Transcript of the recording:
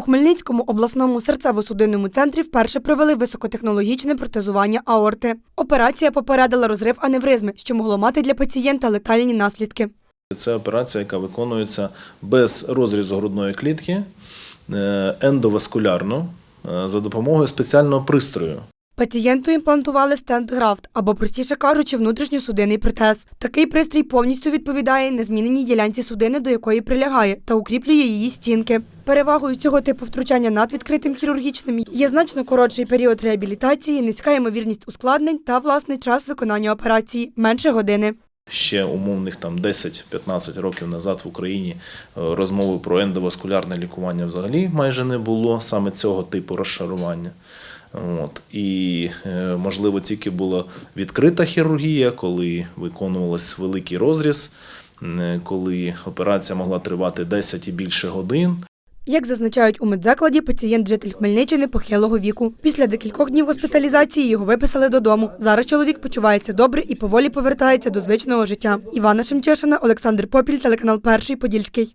У Хмельницькому обласному серцево-судинному центрі вперше провели високотехнологічне протезування аорти. Операція попередила розрив аневризми, що могло мати для пацієнта летальні наслідки. Це операція, яка виконується без розрізу грудної клітки, е, ендоваскулярно, е, за допомогою спеціального пристрою. Пацієнту імплантували стенд-графт, або, простіше кажучи, внутрішньосудинний протез. Такий пристрій повністю відповідає незміненій ділянці судини, до якої прилягає, та укріплює її стінки. Перевагою цього типу втручання над відкритим хірургічним є значно коротший період реабілітації, низька ймовірність ускладнень та власний час виконання операції менше години. Ще умовних там 10-15 років назад в Україні е, розмови про ендоваскулярне лікування взагалі майже не було саме цього типу розшарування. От. І, е, можливо, тільки була відкрита хірургія, коли виконувався великий розріз, е, коли операція могла тривати 10 і більше годин. Як зазначають у медзакладі, пацієнт житель Хмельниччини похилого віку. Після декількох днів госпіталізації його виписали додому. Зараз чоловік почувається добре і поволі повертається до звичного життя. Івана Шемчешина, Олександр Попіль, телеканал Перший Подільський.